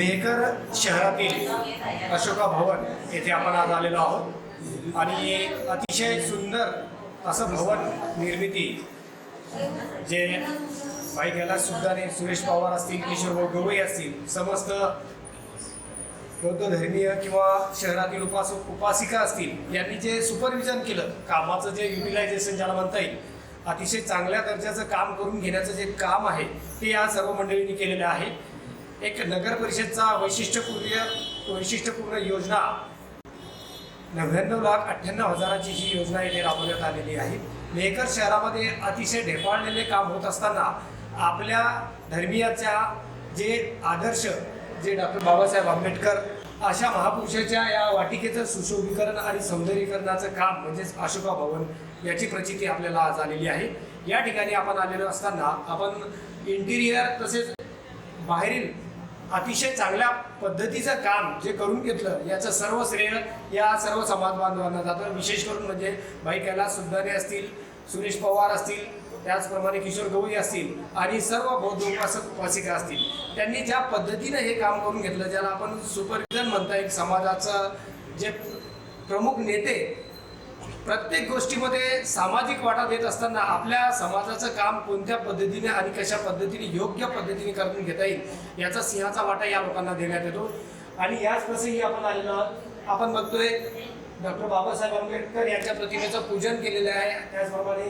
मेहकर शहरातील अशोका भवन येथे आपण आज आलेलो आहोत. आणि अतिशय सुंदर असं भवन निर्मिती जे भाई कैलास सुद्धाने सुरेश पवार असतील किशोर भाऊ गवई असतील समस्त बौद्ध धर्मीय किंवा शहरातील उपासक उपासिका असतील यांनी जे सुपरविजन केलं कामाचं जे युटिलायझेशन ज्याला म्हणता येईल अतिशय चांगल्या दर्जाचं काम करून घेण्याचं जे काम आहे ते या सर्व मंडळींनी केलेलं आहे. एक नगर परिषदचा वैशिष्ट्यपूर्ण वैशिष्ट्यपूर्ण योजना नव्याण्णव लाख अठ्ठ्याण्णव हजाराची ही योजना येथे राबवण्यात आलेली आहे. मेहकर शहरामध्ये अतिशय ढेपाळलेले काम होत असताना आपल्या धर्मियाच्या जे आदर्श जे डॉक्टर बाबासाहेब आंबेडकर अशा महापुरुषाच्या या वाटिकेचं सुशोभीकरण आणि सौंदर्यीकरणाचं काम म्हणजेच अशोका भवन याची प्रचिती आपल्याला आज आलेली आहे. या ठिकाणी आपण आलेलो असताना आपण इंटिरियर तसेच बाहेरील अतिशय चांगल्या पद्धतीचं काम जे करून घेतलं याचं सर्व श्रेय या सर्व समाज बांधवांना जातं. विशेष करून म्हणजे भाई कैलास सुद्धाने असतील सुरेश पवार असतील त्याचप्रमाणे किशोर गवई असतील आणि सर्व बौद्ध उपासक उपासिका असतील त्यांनी ज्या पद्धतीनं हे काम करून घेतलं ज्याला आपण सुपरविजन म्हणता एक समाजाचं जे प्रमुख नेते प्रत्येक गोष्टीमध्ये सामाजिक वाटा देत असताना आपल्या समाजाचं काम कोणत्या पद्धतीने आणि कशा पद्धतीने योग्य पद्धतीने करून घेता येईल याचा सिंहाचा वाटा या लोकांना देण्यात येतो. आणि याच प्रसंगी आपण आलेलो आहोत. आपण बघतोय डॉक्टर बाबासाहेब आंबेडकर यांच्या प्रतिमेचं पूजन केलेलं आहे. त्याचप्रमाणे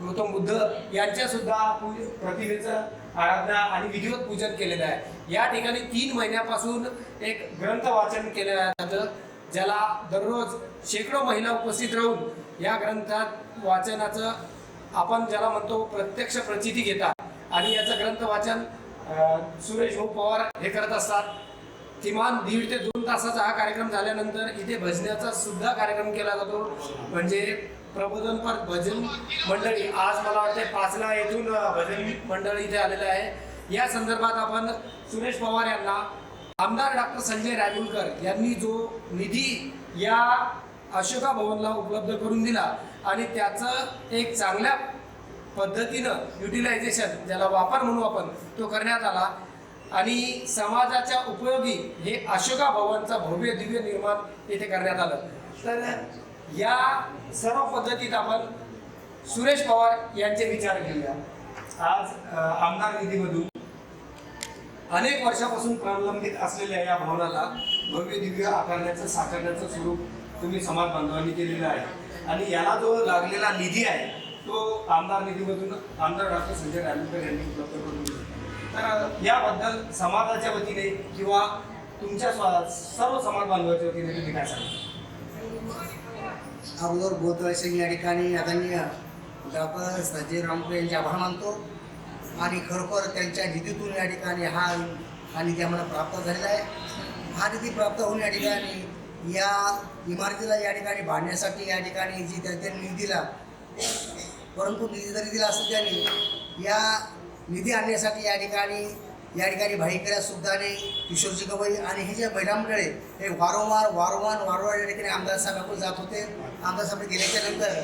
गौतम बुद्ध यांच्या सुद्धा प्रतिमेचं आराधना आणि विधिवत पूजन केलेलं आहे. या ठिकाणी तीन महिन्यापासून एक ग्रंथ वाचन केलं जातं. ज्याला दररोज शेकडो महिला उपस्थित राहून या ग्रंथात वाचनाचं आपण ज्याला म्हणतो प्रत्यक्ष प्रचिती घेतात. आणि याचं ग्रंथ वाचन सुरेश भाऊ पवार हे करत असतात. किमान दीड ते दोन तासाचा हा कार्यक्रम झाल्यानंतर इथे भजनाचा सुद्धा कार्यक्रम केला जातो. म्हणजे प्रबोधनपर भजन मंडळी आज मला वाटते पाचला येथून भजन मंडळ इथे आलेलं आहे. या संदर्भात आपण सुरेश पवार यांना आमदार डॉक्टर संजय राजुलकर यांनी जो निधी या अशोका भवनला उपलब्ध करून दिला आणि त्याचं एक चांगल्या पद्धतीनं युटिलायझेशन ज्याला वापर म्हणू आपण तो करण्यात आला. आणि समाजाच्या उपयोगी हे अशोका भवनचं भव्य दिव्य निर्माण येथे करण्यात आलं. तर या सर्व पद्धतीत आपण सुरेश पवार यांचे विचार घेऊया. आज आमदार निधीमधून अनेक वर्षापासून प्रलंबित असलेल्या या भवनाला भव्य दिव्य आकारण्याचं साकारण्याचं स्वरूप तुम्ही समाज बांधवांनी केलेलं आहे. आणि याला जो लागलेला निधी आहे तो आमदार निधीमधून आमदार डॉक्टर संजय रायमुलकर यांनी उपलब्ध करून दिला. तर याबद्दल समाजाच्या वतीने किंवा तुमच्या सर्व समाज बांधवाच्या वतीने तुम्ही काय सांगा अगोदर बोधवायचं या ठिकाणी आदरणीय डॉक्टर संजय रामपूर यांचे आभार मानतो. आणि खरोखर त्यांच्या निधीतून या ठिकाणी हा हा निधी आम्हाला प्राप्त झालेला आहे. हा निधी प्राप्त होऊन या ठिकाणी या इमारतीला या ठिकाणी बांधण्यासाठी या ठिकाणी जी त्या त्यांनी निधी दिला परंतु निधी जरी दिला असं त्यांनी या निधी आणण्यासाठी या ठिकाणी या ठिकाणी भाईकऱ्या सुद्धाने किशोरजी गवई आणि हे जे महिला मंडळे हे वारंवार वारंवार वारंवार या ठिकाणी आमदार साहेबांकडे जात होते. आमदार साहेब गेल्याच्यानंतर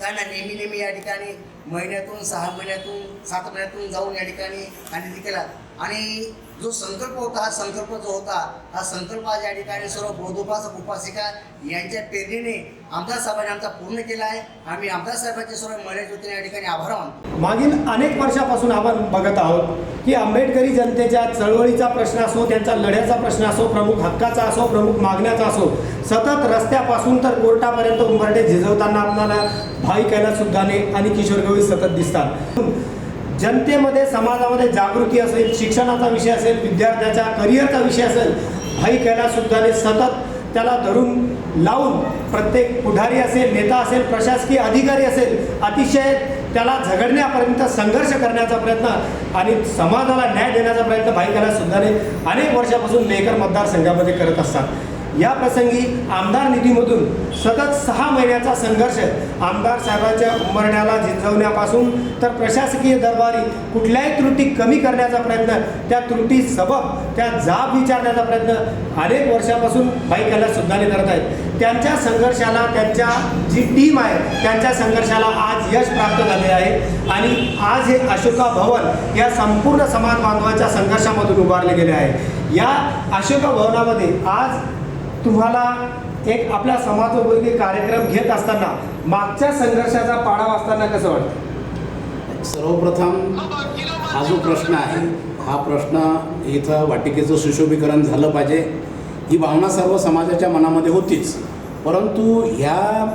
त्यांना नेहमी नेहमी या ठिकाणी महिन्यातून सहा महिन्यातून सात महिन्यातून जाऊन या ठिकाणी खरेदी केला. आणि जो संकल्प होता हा संकल्प जो होता हा संकल्प आज या ठिकाणी सर्व बौद्धोपासक उपासिका यांच्या पेरणीने आमदार साहेबांनी आमचा पूर्ण केला आहे. आम्ही आमदार साहेबांचे सर्व महिन्याच्या होते या ठिकाणी आभार मानतो. मागील अनेक वर्षापासून आपण बघत आहोत की आंबेडकरी जनतेच्या चळवळीचा प्रश्न असो त्यांचा लढ्याचा प्रश्न असो प्रमुख हक्काचा असो प्रमुख मागण्याचा असो सतत रस्त्यापासून तर कोर्टापर्यंत उंबरटे झिजवताना आपल्याला भाई कैलास सुद्धाने आणि किशोर गवी सतत दिसतात. जनतेमध्ये समाजामध्ये जागृती असेल शिक्षणाचा विषय असेल विद्यार्थ्याच्या करिअरचा विषय असेल भाई कैलास सुद्धाने सतत त्याला धरून लावून प्रत्येक पुढारी असेल नेता असेल प्रशासकीय अधिकारी असेल अतिशय त्याला झगडण्यापर्यंत संघर्ष करण्याचा प्रयत्न आणि समाजाला न्याय देण्याचा प्रयत्न भाई कैलास सुद्धाने अनेक वर्षापासून लेकर मतदारसंघामध्ये करत असतात. या प्रसंगी आमदार निधीमधून सतत सहा महिन्याचा संघर्ष आमदार साहेबांच्या उमरण्याला झिंजवण्यापासून तर प्रशासकीय दरबारी कुठल्याही त्रुटी कमी करण्याचा प्रयत्न त्या त्रुटी सबब त्या जाब विचारण्याचा प्रयत्न अनेक वर्षापासून भाई कैलास सुद्धाने करत आहेत. त्यांच्या संघर्षाला त्यांच्या जी टीम आहे त्यांच्या संघर्षाला आज यश प्राप्त झाले आहे. आणि आज हे अशोका भवन या संपूर्ण समाज बांधवाच्या संघर्षामधून उभारले गेले आहे. या अशोका भवनामध्ये आज तुम्हाला एक आपल्या समाजोपयोगी कार्यक्रम घेत असताना मागच्या संघर्षाचा पाडा वाचताना कसं वाटतं? सर्वप्रथम हा जो प्रश्न आहे हा प्रश्न इथं वाटिकेचं सुशोभीकरण झालं पाहिजे. ही भावना सर्व समाजाच्या मनामध्ये होतीच. परंतु ह्या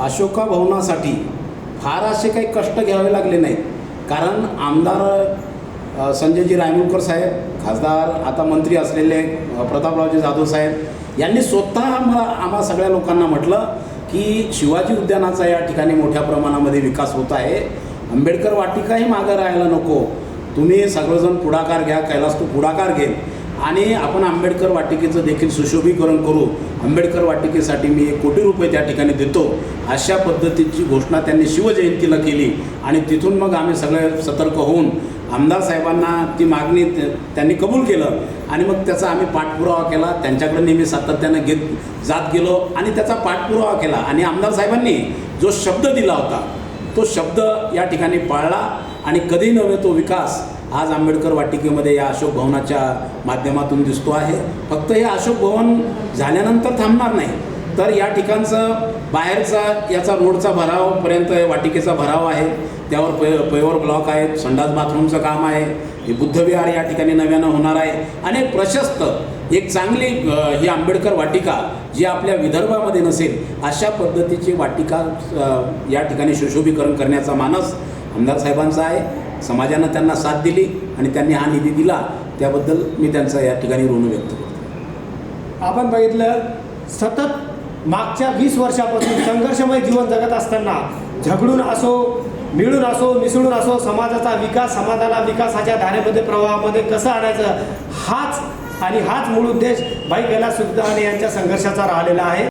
अशोका भवनासाठी फार असे काही कष्ट घ्यावे लागले नाहीत. कारण आमदार संजयजी रायमुलकर साहेब खासदार आता मंत्री असलेले प्रतापरावजी जाधव साहेब यांनी स्वतः आम्हाला आम्हा सगळ्या लोकांना म्हटलं की शिवाजी उद्यानाचा या ठिकाणी मोठ्या प्रमाणामध्ये विकास होत आहे. आंबेडकर वाटिकाही मागं राहायला नको. तुम्ही सगळेजण पुढाकार घ्या कैलास तू पुढाकार घे. आणि आपण आंबेडकर वाटिकेचं देखील सुशोभीकरण करू. आंबेडकर वाटिकेसाठी मी एक कोटी रुपये त्या ठिकाणी देतो. अशा पद्धतीची घोषणा त्यांनी शिवजयंतीला केली. आणि तिथून मग आम्ही सगळे सतर्क होऊन आमदार साहेबांना ती मागणी त्यांनी कबूल केलं आणि मग त्याचा आम्ही पाठपुरावा केला. त्यांच्याकडे नेहमी सातत्यानं घेत जात गेलो आणि त्याचा पाठपुरावा केला. आणि आमदार साहेबांनी जो शब्द दिला होता तो शब्द या ठिकाणी पाळला आणि कधी नव्हे तो विकास आज आंबेडकर वाटिकेमध्ये या अशोक भवनाच्या माध्यमातून दिसतो आहे. फक्त हे अशोक भवन झाल्यानंतर थांबणार नाही. तर या ठिकाणचं बाहेरचा याचा रोडचा भरावपर्यंत वाटिकेचा भराव आहे. त्यावर पय पयोर ब्लॉक आहेत संडास बाथरूमचं काम आहे हे बुद्धविहार या ठिकाणी नव्यानं होणार आहे. आणि प्रशस्त एक चांगली ही आंबेडकर वाटिका जी आपल्या विदर्भामध्ये नसेल अशा पद्धतीची वाटिका या ठिकाणी सुशोभीकरण करण्याचा मानस आमदार साहेबांचा आहे. समाजानं त्यांना साथ दिली आणि त्यांनी हा निधी दिला. त्याबद्दल मी त्यांचा या ठिकाणी ऋण व्यक्त करतो. आपण बघितलं सतत मागच्या वीस वर्षापासून संघर्षमय जीवन जगत असताना झगडून असो मिळून असो मिसळून असो समाजाचा विकास समाजाला विकासाच्या धारेमध्ये प्रवाहामध्ये कसं आणायचं हाच आणि हाच मूळ उद्देश भाई कैलास सुद्धा आणि यांच्या संघर्षाचा राहिलेला आहे.